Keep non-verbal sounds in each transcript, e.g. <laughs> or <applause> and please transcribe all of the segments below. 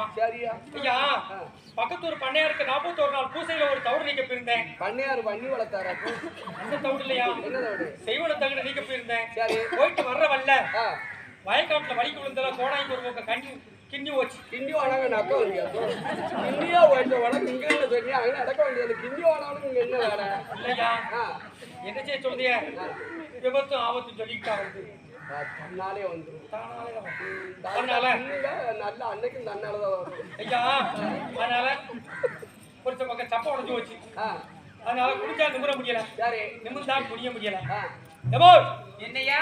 ஆமா. சரியா? ஐயா பக்கத்தூர் பண்ணையாருக்கு நாற்பத்தோரு நாள் பூசையில ஒரு தவிடு நீக்க போயிருந்தேன். பண்ணையார் பண்ணி வளர்த்தாரா? அந்த தவிடு இல்லையா என்ன தவிடு? செய்வன நீக்க போயிருந்தேன். சரி. போயிட்டு வர்ற வல்ல வயக்காட்டுல வலிக்கு விழுந்தல கோடாய்க்கு ஒரு பக்கம் கண்ணி கிண்ணி போச்சு கிண்டி வானாங்க நக்க வேண்டியது கிண்டியா வேண்டிய உனக்கு இங்க என்ன சொல்லி அங்க நடக்க வேண்டியது கிண்டி வானாலும் இங்க என்ன வேலை இல்லையா? என்ன செய்ய சொல்றிய விபத்தும் ஆபத்தும் சொல்லிக்கிட்டா வந்து தன்னாலே வந்துடும் நல்ல அன்னைக்கும் தன்னால தான் வரும். ஐயா அதனால சில பக்கம் சப்ப உடஞ்சு போச்சு. ஆ. அதனால குடிச்சா நிமிர முடியல. நிமிர்ந்தா குடிய முடியல. என்னையா?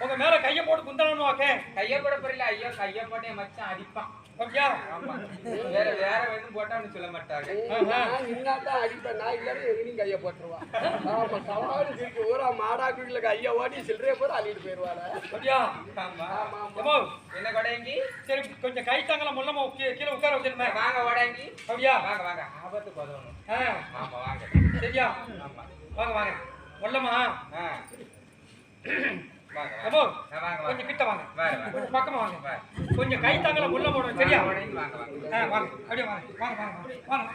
உங்க மேல கைய போட்டு குந்தணும் வாக்க. கைய போட போறல ஐயோ கைய போட்டு மச்சான் அடிப்பான். ஓகேயா ஆமா. வேற வேற எதுவும் போட்டான்னு சொல்ல மாட்டாங்க. நான் நின்னாதான் அடிப்பேன். நான் இல்லாம எங்கனையும் கையை போட்டுருவான் ஆமா இருக்கு ஊரா மாடாக்குள்ள கையை ஓடி சில்லறைய போட்டு அள்ளிட்டு போயிடுவாங்க ஓகேயா ஆமா. என்ன கொடையங்கி? சரி கொஞ்சம் கை தாங்கல முள்ளமா கீழே உட்கார வச்சிருமே வாங்க ஓடையங்கி அப்படியா? வாங்க வாங்க. ஆபத்து போதணும் ஆ. ஆமா வாங்க. சரியா? ஆமா. வாங்க வாங்க. முள்ளமா ஆ. வாங்க கொஞ்சம் கிட்ட வாங்க. கொஞ்சம் பக்கமா வாங்க. கொஞ்சம் கை தாங்கல முள்ள போடணும் சரியா? வாங்க வாங்க. அப்படியே வாங்க. வாங்க வாங்க வாங்க.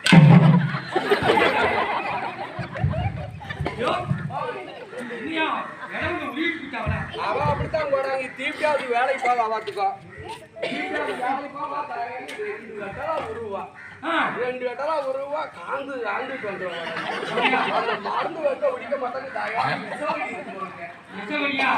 வேலைக்கு பார்த்துக்கோ தீப்பியாவது வேலைக்கு போக பார்த்தா ரெண்டு ரெண்டு வெட்டலா உருவா காந்து காந்து வந்துருவாங்க அந்த மருந்து வைக்க பிடிக்க மாட்டாங்க தாயா. நிச்சயமரியா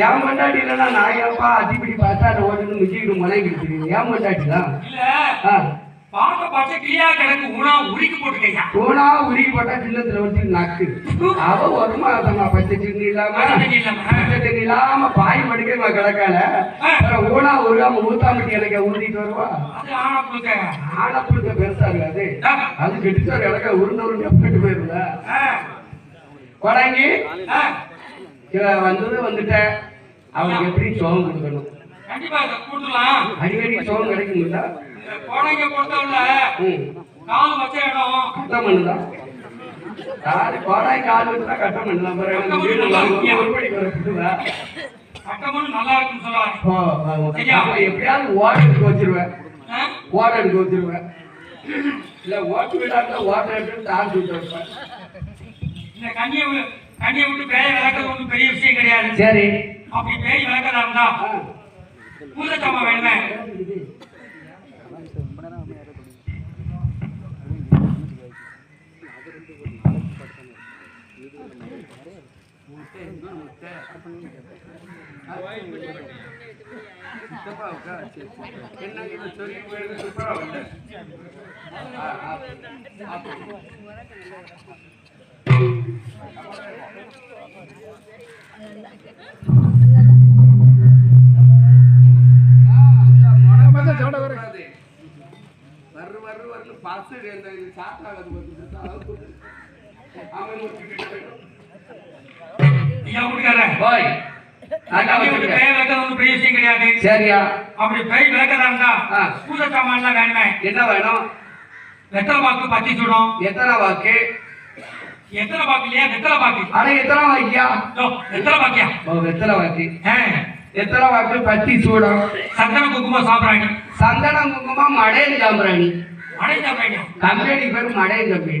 என் மண்டாட்டி இல்லைன்னா நான் ஏன்பா அதிபடி பார்த்தா அதை ஓட்டுன்னு மிச்சிக்கிட்டு முனைக்கிட்டு தெரியுது என் மண்டாட்டி தான் பார்க்க பார்த்து கிளியா கிடக்கு உணா உருக்கி போட்டுக்கையா போனா உருகி போட்டா சின்னத்துல நக்கு. அவ வருமா அதம்மா பச்சை தண்ணி இல்லாம பச்சை தண்ணி இல்லாம. பச்சை தண்ணி இல்லாம பாய் மடிக்க கிடக்கால ஊனா உருகாம ஊத்தாமட்டி எனக்கு ஊத்திட்டு வருவா. ஆனா புழுக்க. பெருசா இருக்காது. அது கெட்டிச்சார் எனக்கு உருண்டு உருண்டு போயிட்டு போயிருந்தா ஆ, கொடாங்கி ஆ, இவ வந்தது வந்துட்டேன் அவனுக்கு எப்படி சோகம் கொடுக்கணும்? கண்டிப்பா இதை கூட்டலாம் அடிக்கடி சோகம் கிடைக்கும்ல? கோடைங்க பொறுத்தவரை கால் வச்ச இடம். கட்டம் பண்ணுதான் யாரு கோடாய் கால் வச்சுதான் கட்டம் பண்ணலாம் நல்லா இருக்குன்னு சொல்லுவாங்க எப்படியாவது எடுக்க வச்சிருவேன். எடுக்க வச்சிருவேன். இல்ல ஓட்டு விடாத ஓட்ட எடுத்து தாழ்த்து விட்டு வைப்பேன். இந்த கண்ணியை கண்ணியை விட்டு பேய விளக்குறது ஒன்றும் பெரிய விஷயம் கிடையாது. சரி. அப்படி பேய் விளக்கதா இருந்தா சாமான் வேணுமே என்ன வர்ற வர்ற வர்ற பாசு இந்த விஷயம் கிடையாது. சரியா? அப்படி பேய் விளக்கதா இருந்தா. பூஜை சாமான்லாம் வேணுமே. என்ன வேணும்? வெத்தலை பாக்கு பத்தி சுடும்? எத்தனை வாக்கு? எத்தனை பாக்கு இல்லையா வெத்தலை பாக்கு ஆனா எத்தனை வாக்கியா? வெத்தலை பாக்கியா ஓ வெத்தலை வாக்கு. எத்தனை வாக்கு? பத்தி சூடம். சந்தன குங்குமம் சாப்பிட்றாங்க. சந்தனம் குங்குமம் மடையன் சாம்பிராணி. அடை சாப்பிட்றாங்க கம்பெனி பேர் கம்பெனி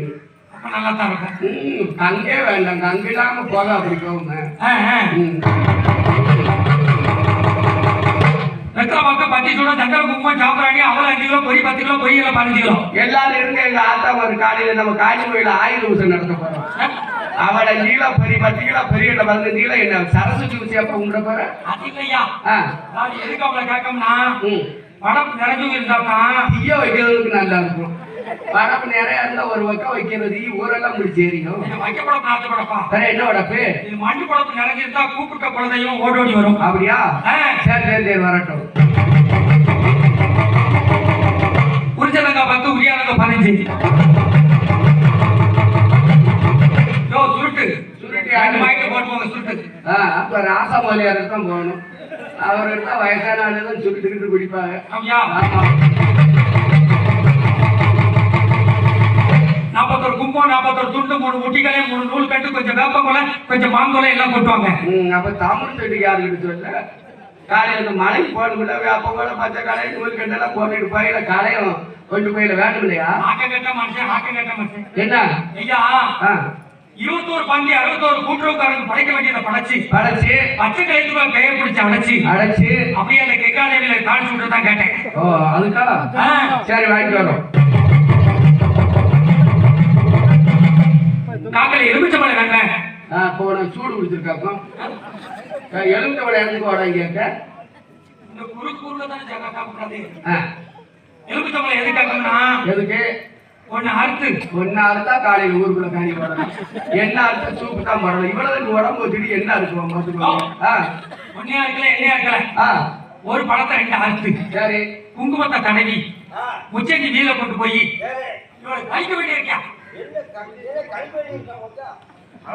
அப்ப நல்லா தான் இருக்கும் கங்கே வேண்டாம். கங்கு இல்லாம போக அப்படி போகுங்க பக்கம் பத்தி சூடம் சந்தன குங்குமம் சாம்பிராணி அவள் அஞ்சு கிலோ பொரி பத்து கிலோ பொரியல பதினஞ்சு கிலோ. எல்லாரும் இருங்க எங்க ஆத்தா ஒரு காலையில நம்ம காஞ்சி கோயில ஆயுத பூசை நடத்த போறோம். அவளை நீள பெரிய பத்து கிலோ பெரிய கிலோ பதினஞ்சு கிலோ என்ன சரஸ்வதி பூசை அப்ப உங்களை போற? அது இல்லையா? எதுக்கு அவளை கேட்கணும்னா ம். படம் நிறைஞ்சு இருந்தாதான் தீய வைக்கிறதுக்கு நல்லா இருக்கும் படப்பு நிறைய இருந்தா ஒரு பக்கம் வைக்கிறது. ஊரெல்லாம் முடிச்சு எரியும் இது வைக்க படப்பு நாட்டு படப்பா வேற என்ன உடப்பு இது மண்ணு படப்பு நிறைஞ்சிருந்தா கூப்பிட்ட குழந்தையும் ஓடி ஓடி வரும். அப்படியா? சரி சரி சரி வரட்டும். உரிச்சலங்க பத்து உரியாதங்க பதினஞ்சு யோ சுருட்டு. சுருட்டு போட்டு போங்க சுருட்டு. அப்ப ராசா தான் போகணும். அவர் இருந்தா வயசான ஆளு தான் சுட்டுக்கிட்டு குடிப்பாங்க. ஆமா நாற்பத்தொரு கும்பம் நாற்பத்தொரு துண்டு மூணு முட்டிகளே மூணு நூல் கட்டு கொஞ்சம் வேப்பங்கொலை கொஞ்சம் மாங்கொலை எல்லாம் கொட்டுவாங்க அப்ப தமிழ் செடிக்கு யாருக்கிட்ட சொல்ல காலையில மலைக்கு போகணும்ல வேப்ப கூட பச்சை காலை நூல் கட்டெல்லாம் போட்டுட்டு போயில காலையும் கொண்டு போயில வேணும் இல்லையா? ஆக்க கட்ட மனுஷன் ஆக்க கட்ட மனுஷன். என்ன? ஐயா இருபத்தோரு பந்தி அறுபத்தோரு கூட்டுறவுக்காரங்க படைக்க வேண்டியதை படைச்சு படைச்சு. பச்சை கழுத்துக்குள்ள பெயர் பிடிச்சு அடைச்சு அடைச்சு. அப்படியே அந்த கெக்காதேவியில காணிச்சு விட்டு தான் கேட்டேன். ஓ அதுக்கா? சரி வாங்கிட்டு வரோம். காக்கல எலுமிச்சம்பழம் இப்போ உனக்கு சூடு குடிச்சிருக்காப்போ. எலுமிச்சவளை இடத்துக்கு வாடகை கேட்க இந்த குறு குறுல தானே ஜகா சாப்பிடாது ஆ. எலுமிச்சம்பழம் எது கேட்கணும்னா எதுக்கு? ஒன்னு அறுத்து. ஒன்னு அறுத்தா காலையில ஊருக்குள்ள காணி போடணும் என்ன அறுத்தா சூப்பு தான் போடணும் இவ்வளவு உடம்பு திடீர் என்ன ஆ. ஒன்னே அறுக்கல எண்ணெய் அறுக்கல. ஆ. ஒரு பழத்தை ரெண்டு அறுத்து. சரி. குங்குமத்தை தடவி. முச்சந்தி வீல கொண்டு போய். இவளை கைக்க வேண்டியிருக்கியா?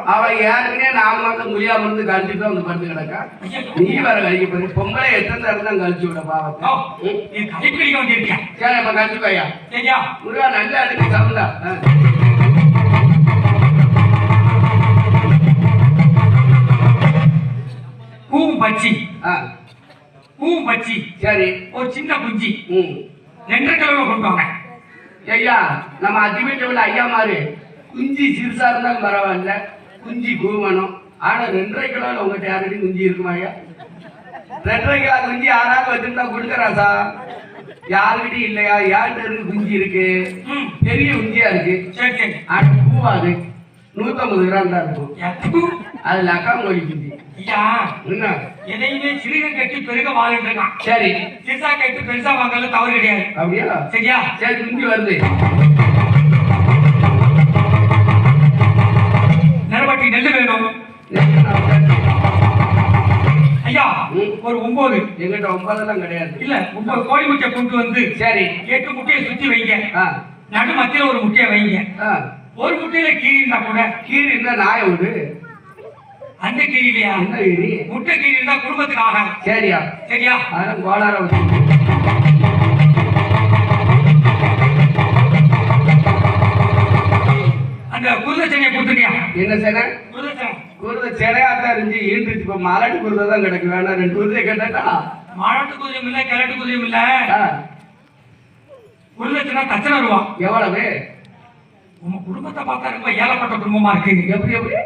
அவன் ஏற்கனவே நாம மட்டும் முடியாம இருந்து கழிச்சுட்டு வந்து படுத்து கிடக்கா. நீ வர கழிக்க போய் பொம்பளை எத்தனை நேரம் தான் கழிச்சு விட பாவத்தை. நீ கழிப்பு அடிக்க வேண்டியிருக்கியா? சரி அப்ப கழிச்சுக்கோயா சரியா? முருகா நல்லா இருக்கு சவுண்டா. ஆ. பூவும் பச்சி ஆ. பூவும் பச்சி சரி. ஒரு சின்ன குஞ்சி. ம். ரெண்டரை கிலோ கொண்டு வாங்க. ஐயா நம்ம அதிபீட்டவில் ஐயா மாறு குஞ்சு சிறுசா இருந்தாலும் பரவாயில்ல குஞ்சு கூவணும் ஆனா ரெண்டரை கிலோல உங்ககிட்ட யாரடி குஞ்சு இருக்குமா ஐயா? ரெண்டரை கிலோ குஞ்சு யாராவது வச்சிருந்தா கொடுக்குறாசா யாருக்கிட்டையும் இல்லையா? யார்கிட்ட இருக்கு குஞ்சு இருக்கு? பெரிய குஞ்சியா இருக்கு. ஆனா பூவாது. நூத்தம்பது கிராம் தான் இருக்கும். அதுல அக்காமொழி குஞ்சு. எதையுமே சிறுக கட்டி பெருக வாழ்ந்துட்டு இருக்கான் சரி. சிறுசா கட்டி பெருசா வாங்கல தவறு கிடையாது. அப்படியா? சரியா? சரி குஞ்சு வருது. நிறவட்டி நெல்லு வேணும். ஐயா. ஒரு ஒன்பது எங்கிட்ட ஒன்பதெல்லாம் கிடையாது. இல்ல ஒன்பது கோழி முட்டை கொண்டு வந்து சரி. எட்டு முட்டையை சுத்தி வைங்க. நடு மத்தியில ஒரு முட்டையை வைங்க. ஒரு முட்டையில கீரி இருந்தா கூட கீரி இருந்தா நாய விடு அந்த கீரி இல்லையா என்ன கீரி முட்டை கீரி இருந்தா குடும்பத்துக்கு ஆகாது. சரியா? சரியா? அதெல்லாம் கோளார அந்த குருதச்சனையை கொடுத்துட்டியா என்ன சேனை? குருதச்சனை. குருத சிலையாத்தான் இருந்துச்சு ஈண்டுச்சு இப்ப மலாட்டு குருதை தான் கிடக்கு. வேணா ரெண்டு குருதை கேட்டா குதிரையும் இல்ல கிழட்டு குதிரையும் இல்ல. குருதச்சனை தச்சனை ரூபா எவ்வளவு? உங்க குடும்பத்தை பார்த்தா ரொம்ப ஏழப்பட்ட குடும்பமா இருக்கு. எப்படி எப்படி?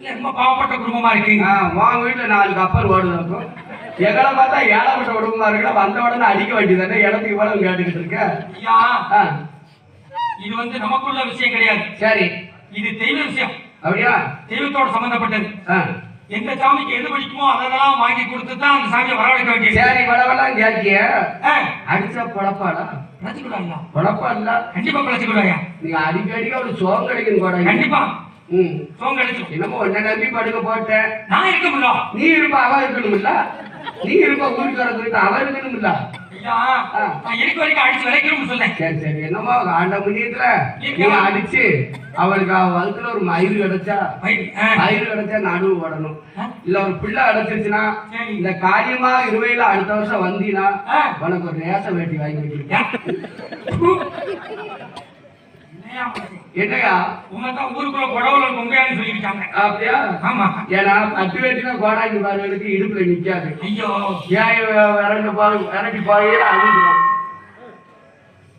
ரொம்ப பாவப்பட்ட குடும்பமா இருக்கு? ஆ, உன் வீட்டுல நாலு கப்பல் ஓடுது எங்களை பார்த்தா ஏழப்பட்ட குடும்பமா இருக்குல்ல வந்த உடனே அடிக்க வேண்டியதானே இடத்துக்கு இவ்வளவு கேட்டுக்கிட்டு இருக்க? ஐயா இது வந்து நமக்குள்ள விஷயம் கிடையாது. சரி. இது தெய்வ விஷயம். அப்படியா? தெய்வத்தோட சம்பந்தப்பட்டது. ஆ, எந்த சாமிக்கு எது பிடிக்குமோ அதெல்லாம் வாங்கி கொடுத்து தான் அந்த சாமியை வரவழைக்க வேண்டியது. சரி வளவெல்லாம் கேட்கிய அடிச்சா பொழப்பாடா பிழைச்சுக்கிடுவாயா பொழப்பா இல்ல கண்டிப்பா பிழைச்சுக்கிடுவாயா நீங்க அடிக்கடிக்க ஒரு சோகம் கிடைக்கும் கூட கண்டிப்பா. கிடைச்சிடும். என்னமோ நம்பி படுக்க போட்டேன் நான் இருக்க முடியல நீ இருப்ப அவ இருக்கணும்ல. நீ இருப்ப ஊருக்கு அவ இருக்கணும்ல. வரைக்கும் அடிச்சு சொன்னேன் சரி சரி. என்னமோ ஆண்ட புண்ணியத்துல நீ அடிச்சு அவளுக்கு அவ ஒரு மயிறு கிடைச்சா. மயிறு கிடைச்சா நடுவு ஓடணும். இல்ல ஒரு பிள்ளை அடைச்சிருச்சுன்னா சரி. இந்த காரியமா இருவையில அடுத்த வருஷம் வந்தீனா ஆ. உனக்கு ஒரு நேச வேட்டி வாங்கி வைக்கிறேன் <laughs> என்னையா? உங்க தான் ஊருக்குள்ள புடவுல பொங்கையான்னு சொல்லியிருக்காங்க அப்படியா? ஆமா. ஏன்னா பத்து வயசுல கோடாங்கி பார்வைகளுக்கு இடுப்புல நிக்காது. ஐயோ. ஏன் பாரு இறங்கி பாருல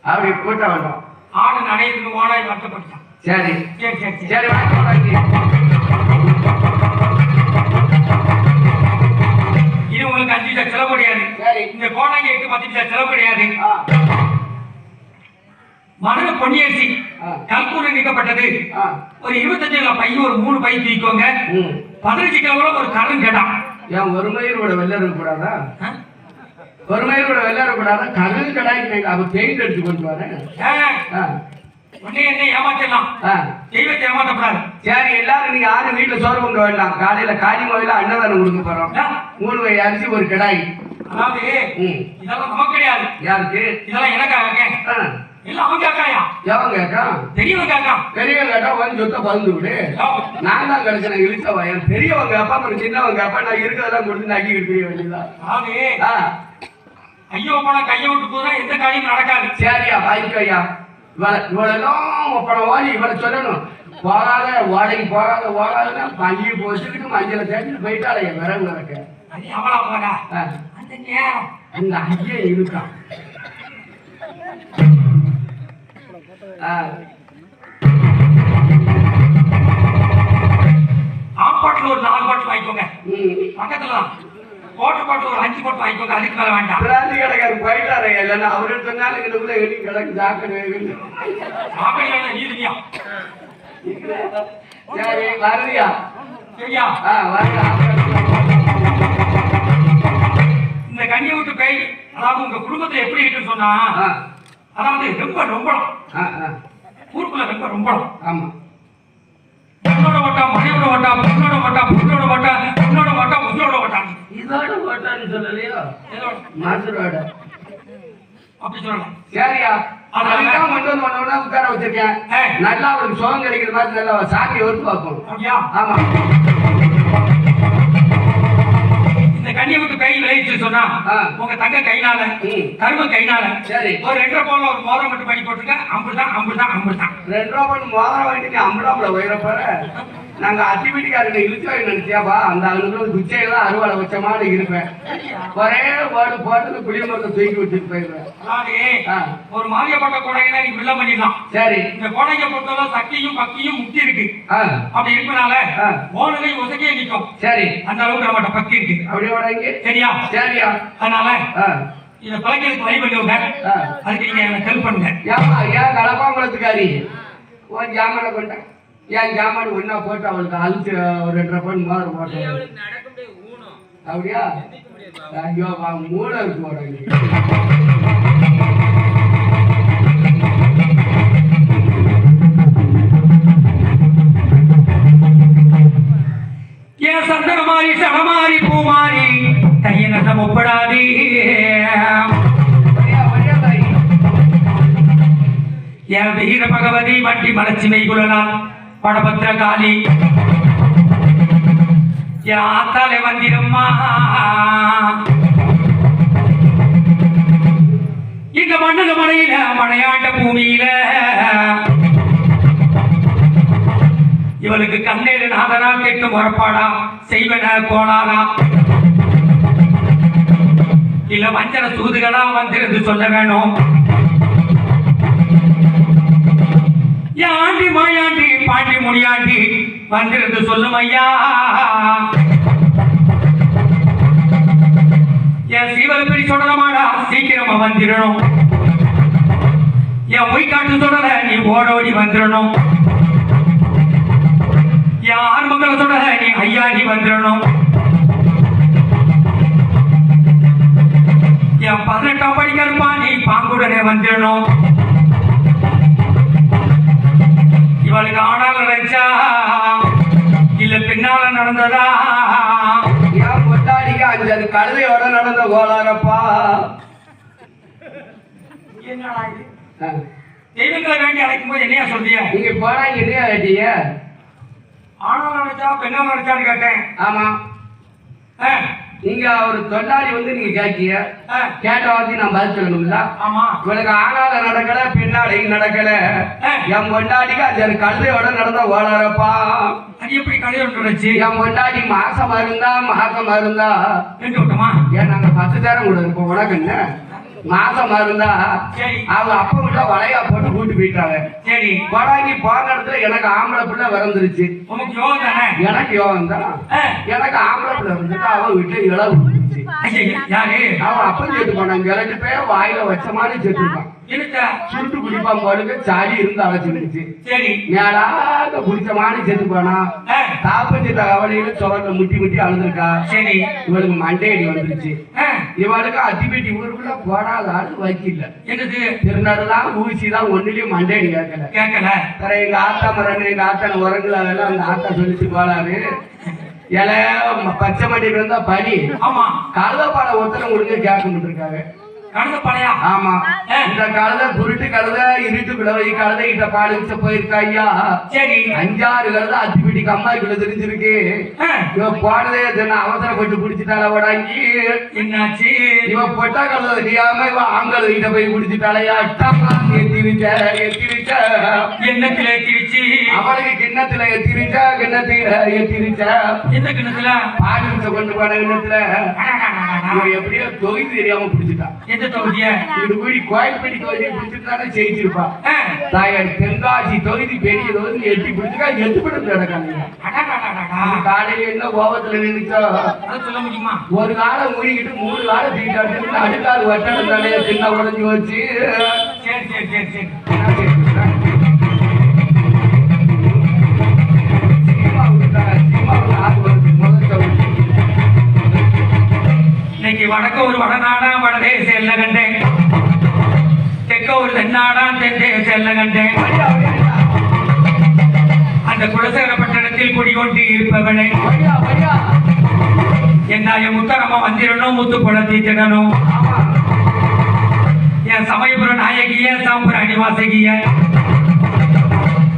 அப்படி கூட்ட வேண்டாம். ஆடு நடையிலிருந்து ஓடாய் வருத்தப்பட்டான் சரி. சரி சரி உங்களுக்கு அஞ்சு செலவு கிடையாது. இந்த கோடாங்கி எட்டு பத்து லட்சம் செலவு கிடையாது. மனது பொன்னியரிசி. கேட்கப்பட்டது ஆ. ஒரு இருபத்தஞ்சு கிலோ பை ஒரு மூணு பை தூக்கிக்கோங்க ம். பதினஞ்சு கிலோ ஒரு கரும் கேட்டா ஏன் ஒரு மயிரோட வெள்ளை இருக்கக்கூடாதா ஒரு மயிரோட வெள்ளை இருக்கக்கூடாதா கடல் கடாய்க்கு அவ பெயிண்ட் அடிச்சு கொண்டு வரேன். உடனே என்ன ஏமாத்திடலாம். தெய்வத்தை ஏமாத்தப்படாது சரி எல்லாரும் நீங்க யாரும் வீட்டுல சோறு கொண்டு வேண்டாம். காலையில காளி கோயில அன்னதானம் கொடுக்க போறோம். மூணு வகை அரிசி ஒரு கடாய். அதாவது. இதெல்லாம் நமக்கு கிடையாது. யாருக்கு? இதெல்லாம் எனக்காக. எல்லாம் அவன் கேட்காயா எவன் கேட்கான் தெரியவன் கேட்கான் பெரியவன் கேட்டா வந்து சொத்தை பகிர்ந்து விடு. நான் தான் கிடைச்சேன் இழுச்சவா என் பெரியவங்க அப்பா அப்புறம் சின்னவங்க அப்பா நான் இருக்கிறதெல்லாம் கொடுத்து நக்கி கிட்ட வேண்டியதான் அதாவது ஐயோ போனா கையை விட்டு போதா எந்த காரியமும் நடக்காது. சரியா வாங்கிக்கோ ஐயா. இவளை இவளெல்லாம் ஒப்பனை வாடி இவளை சொல்லணும். போகாத வாடகை போகாத போகாதுன்னா மஞ்சள் போச்சுக்கிட்டு மஞ்சளை தேடிட்டு போயிட்டாளே என் விறக்க. அது அவளா போறா அந்த ஐயா இருக்கான். ஆ, ஆம் பாட்டில் ஒரு நாலு பாட்டில் வாங்கிக்கோங்க. பக்கத்துல தான். கோட்டை பாட்டில் ஒரு அஞ்சு பாட்டில் வாங்கிக்கோங்க. அதுக்கு மேல வேண்டாம். பிராந்தி கடைக்காரர் போயிட்டாரு. இல்லைன்னா அவரு சொன்னாலும் இங்கிட்ட எழுதி கிடக்கு. சாக்கடை சாப்பிடலாம் நீதியா சரி வருதியா சரியா? ஆ வருதா இந்த கண்ணியை விட்டு பேய் அதாவது உங்க குடும்பத்துல எப்படி இருக்குன்னு சொன்னா அதாவது ரொம்ப ரொம்பலாம். ஆ ஊருக்குள்ள ரொம்ப ரொம்பலாம். ஆமா. பொண்ணோட ஓட்டா மனையோட பொண்ணோட ஓட்டா பொண்ணோட ஓட்டா பொண்ணோட ஓட்டா உங்களோட ஓட்டா. இதோட சொல்லலையோ? மாசுரோட. அப்படி சொல்லலாம். சரியா? அதுதான் கொண்டு வந்து ஒண்ணு உட்கார வச்சிருக்கேன். நல்லா அவளுக்கு சுகம் கிடைக்கிற மாதிரி நல்லா சாமி ஒருத்து பார்ப்போம். ஆமா. இந்த கண்ணியை விட்டு பேய் விளைவிச்சு சொன்னா. உங்க தங்க கைனால. கரும கைனால சரி ஒரு ரெண்டரை போல ஒரு மோதிரம் மட்டும் பண்ணி போட்டுருக்க அம்புதான் அம்புதான் அம்புதான் ரெண்டு ரூபா பண்ணி மோதிரம் வாங்கிட்டு நீ அம்படாம்பளை உயரப்போற நாங்க அத்தி வீட்டுக்காரங்க வாங்கி நினைச்சியாப்பா? அந்த அனுபவ குச்சையெல்லாம் அறுவாடை வச்ச மாதிரி இருப்பேன். ஒரே பாடு போட்டு குடிமரத்தை தூக்கி அதாவது ஆ. ஒரு மாரியப்பட்ட கொடையில நீ வில்ல பண்ணிடலாம். சரி. இந்த கொடையை பொறுத்தவரை சக்தியும் பக்தியும் முக்தி இருக்கு. அப்படி இருக்கனால ஆ. மோனகை உசைக்கே நிற்கும். சரி. அந்த அளவுக்கு நம்மகிட்ட பக்தி இருக்கு. அப்படியே சரியா? சரியா. அதனால இதை பிழைக்கிறதுக்கு வழி பண்ணி விங்க ஆ. அதுக்கு நீங்க ஹெல்ப் பண்ணுங்க. ஏன் கலப்பாங்குளத்துக்காரி உன் ஜாமானை கொண்டேன். ஏன் ஜாமான் ஒண்ணா போட்டு அவளுக்கு அழுத்து ஒரு ரெண்டரை பண் மாதிரி போட்டேன் அப்படியா? ஐயோ வா மூளை இருக்கு உடனே ஒப்படாதே. என் வீர பகவதி வண்டி மலர்ச்சி மெய்குலனால் படபத்திர காளி என் ஆத்தாலே வந்திரம்மா இந்த மண்ணுல மலையில மலையாண்ட பூமியில இவளுக்கு கண்ணேறு நாதனா கேட்டு முறப்பாடா செய்வன கோளாரா இல்ல மஞ்சள சூதுகளா வந்திருந்து சொல்ல வேணும். யாண்டி மாயாண்டி பாண்டி முனியாண்டி வந்திருந்து சொல்லும் ஐயா. என் சீவலப்பெரி சொல்லமாடா சீக்கிரமா வந்துடணும் என் ஒய்காட்டு சொல்லல நீ ஓடோடி வந்துடணும் என் ஆறுமக்களை சொல்லல நீ ஐயா நீ வந்துடணும் என் பதினெட்டாம் படிக்கிறப்பா நீ பாங்குடனே வந்துடணும் ஆனால நினைச்சா இல்ல பின்னால நடந்ததா ஏன் பொட்டாடிக்கு அஞ்சாறு கழுதையோட நடந்த கோளாரப்பா என்னடா இது. தெய்வங்களை வேண்டி அழைக்கும் போது என்னையா சொல்றிய? நீங்க போனா என்னையா கேட்டீங்க? ஆனால நினைச்சா பெண்ணால நினைச்சான்னு கேட்டேன். ஆமா. ஆ, நீங்க ஒரு தொண்டாளி வந்து நீங்க கேட்டீங்க. ஆ, கேட்ட வார்த்தை நான் பதில் சொல்லணும்ல? ஆமா. இவளுக்கு ஆனால நடக்கல பின்னாடி நடக்கல. என் பொண்டாட்டிக்கு அஞ்சாறு கழுதையோட நடந்த ஓளாரப்பா அது எப்படி நினைச்சு என் பொண்டாட்டி மாசமா இருந்தா மாசமா இருந்தா? விட்டோமா? ஏன் நாங்க பத்து தேரம் கூட இருப்போம் உனக்கு என்ன? மாசமா இருந்தா அவங்க அப்பா விட்டா வளையா போட்டு கூட்டு போயிட்டாங்க. சரி. கொடாங்கி போன இடத்துல எனக்கு ஆம்பளை பிள்ளை பிறந்துருச்சு உனக்கு யோகம் தானே? எனக்கு யோகம் தான் எனக்கு ஆம்பளை பிள்ளை வந்துட்டு அவன் விட்டு இளவு அவன் அப்பன் செத்து போனான் கிளட்டு போய் வாயில வச்ச மாதிரி செத்துருப்பான் இருக்க சுருட்டு குடிப்பான் போலுக்கு சாடி இருந்து அழைச்சிருந்துச்சு சரி. மேலாக குடிச்ச மாதிரி செத்து போனான் ஆ, தாப்பஞ்சி கவலையில சுவர்ல முட்டி முட்டி அழுதுருக்கா? சரி. இவளுக்கு மண்டையடி வந்துருச்சு. இவளுக்கு அத்திப்பேட்டி ஊருக்குள்ள போடாத ஆளு வைக்கல என்னது? திருநடுதான் ஊசி தான் ஒண்ணுலயும் மண்டையடி கேட்கல. கேட்கல? வேற எங்க ஆத்தா மரன் எங்க ஆத்தனை உறங்குல அதெல்லாம் அந்த ஆத்தா சொல்லிச்சு போலாரு இல பச்சை மண்டிக்கு இருந்தா பலி. ஆமா. கழுதப்பாட ஒருத்தனை ஒழுங்கு கேட்க இருக்காங்க கடந்த பழையா ஆமா. இந்த கழுத குருட்டு கழுத இருட்டு கிழவை கழுத பாடு வச்ச போயிருக்கா ஐயா? சரி. அஞ்சாறு கழுத அத்திப்பேட்டி கம்மாய்க்குள்ள தெரிஞ்சிருக்கு. ஆ, இவ போனதே தினம் அவசரப்பட்டு குடிச்சிட்டால உடங்கி என்னாச்சு? இவ பொட்டா கழுத தெரியாம இவ ஆண்கள் கிட்ட போய் குடிச்சிட்டாலையா அட்டமா எத்திரிச்ச எத்திரிச்ச. எண்ணத்துல ஏத்திருச்சு அவளுக்கு கிண்ணத்துல எத்திரிச்சா கிண்ணத்துல எத்திரிச்ச. எந்த கிணத்துல பாடு வச்ச கொண்டு போன கிண்ணத்துல. இவ எப்படியோ தொகுதி தெரியாம பிடிச்சிட்டா. எந்த தொகுதிய? இது கூடி கோயில்பட்டி தொகுதியை பிடிச்சிட்டானே ஜெயிச்சிருப்பா. ஆ, தாயார் தென்காசி தொகுதி பெரிய தொகுதி எட்டி பிடிச்சிக்கா எட்டு நடக்காங்க அடடடடடா. காலையில என்ன கோபத்துல நின்றுச்சோ சொல்ல முடியுமா? ஒரு காலம் மூடிக்கிட்டு மூணு காலம் தீட்டாட்டு அடுக்காது வட்டம் தலைய சின்ன உடஞ்சி வச்சு சரி சரி சரி சரி. இன்னைக்கு வடக்க ஒரு வடநாடா வடதேச எல்ல கண்டேன். தெற்க ஒரு தென்னாடா தென்தேச எல்ல கண்டேன். அந்த குலசேகர பட்டணத்தில் குடிகொண்டு இருப்பவனே. என்ன என் என்னாய முத்தரமா வந்திரணும் முத்து குளத்தி திடணும் என் சமயபுர நாயகிய சாம்புர அணிவாசகிய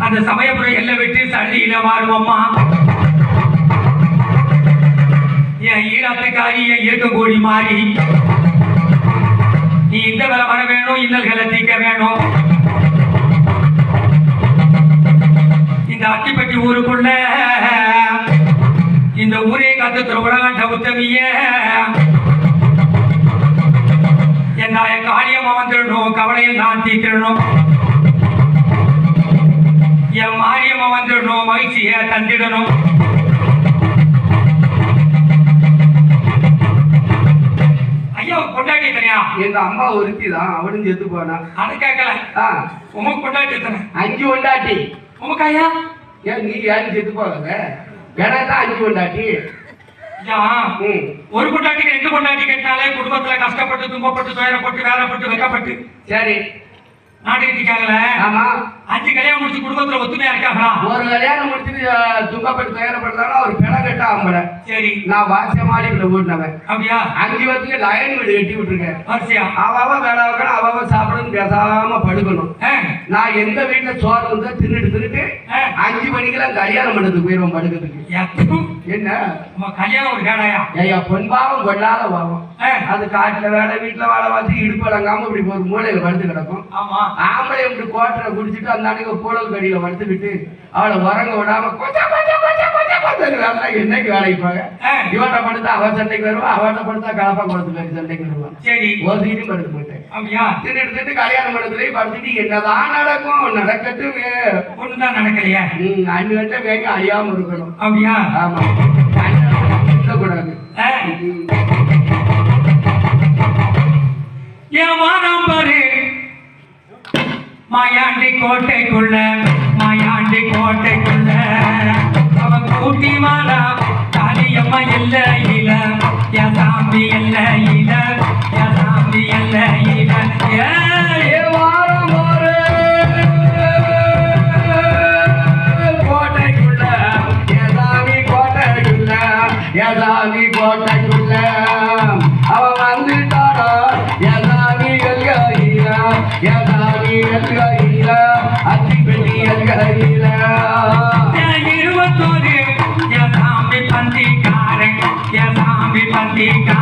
அந்த சமயபுரம் எல்லை விட்டு சளியில வாரும் அம்மா. என் ஈராத்துக்காரி என் இருக்க கோடி மாறி. நீ இந்த வேலை வர வேணும் இன்னல்களை தீர்க்க வேணும். இந்த அத்திப்பட்டி ஊருக்குள்ள இந்த ஊரே காத்து திருவிழாண்ட உத்தமிய. என் காரியமா வந்துடணும் கவலையை நான் தீர்த்திடணும் என் மாரியமா வந்துடணும் மகிழ்ச்சியை தந்திடணும். கொண்டாடி எத்தனையா எங்க அம்மா ஒருத்தி தான் அவளும் செத்து போனா அதை கேட்கல. உமக்கு கொண்டாடி எத்தனை? அஞ்சு கொண்டாட்டி உமக்கு ஐயா? ஏன் நீ யாரும் செத்து போகாத எனக்கு தான் அஞ்சு ம். ஒரு கொண்டாட்டிக்கு ரெண்டு கொண்டாட்டி கேட்டாலே குடும்பத்துல கஷ்டப்பட்டு துன்பப்பட்டு துயரப்பட்டு வேலைப்பட்டு வெக்கப்பட்டு. சரி. நாடு கட்டிக்காங்கல ஆமா. அஞ்சு கல்யாணம் முடிச்சு குடும்பத்துல ஒத்துமையா இருக்காங்களா? ஒரு கல்யாணம் முடிச்சுட்டு துக்கப்பட்டு துயரப்படுறதால ஒரு பிணை கட்ட சரி. நான் வாசிய மாடிக்குள்ள ஓட்டினவன் அப்படியா? அஞ்சு வருஷத்துக்கு லயன் வீடு கட்டி விட்டுருக்கேன். வரிசையா? அவ வேலை வைக்கணும் அவ சாப்பிடணும் பேசாம படுக்கணும். நான் எந்த வீட்டுல சோறு வந்து தின்னுட்டு தின்னுட்டு. அஞ்சு மணிக்கெல்லாம் கல்யாணம் பண்ணதுக்கு போயிடுவோம் படுக்கிறதுக்கு. என்ன? கல்யாணம் ஒரு கேடாயா ஐயா பொன்பாவம் கொள்ளாத பாவம். அது காட்டுல வேலை வீட்டுல வேலை பார்த்து இடுப்பு வழங்காம இப்படி ஒரு மூலையில படுத்து கிடக்கும். ஆமா. ஆம்பளை இப்படி கோட்டரை குடிச்சிட்டு அந்த அன்னைக்கு பூழல் கடியில படுத்துக்கிட்டு அவளை உறங்க விடாம கொச்சா கொச்சா கொச்சா வேலை என்னைக்கு வேலைக்கு போக? இவட்ட படுத்தா அவ சண்டைக்கு வருவா அவட்ட படுத்தா கலப்பா குளத்துக்கு சண்டைக்கு வருவான் சரி. ஓசிக்கிட்டு படுக்க மாட்டேன் அப்படியா? கல்யாணம் பண்ணதுலயே படுத்துட்டு என்னதான் நடக்கும் நடக்கட்டும். ஒண்ணுதான் நடக்கலையா. அண்ணு கட்ட வேக அழியாம இருக்கணும். அப்படியா? ஆமா. கூடாது வானம் பாரு. மாயாண்டி கோட்டைக்குள்ள மாயாண்டி கோட்டைக்குள்ள. அவன் கூட்டி வாழா காளியம்மா இல்ல இல. என் சாமி இல்ல இல என் சாமி இல்ல இல. ஏ சாமி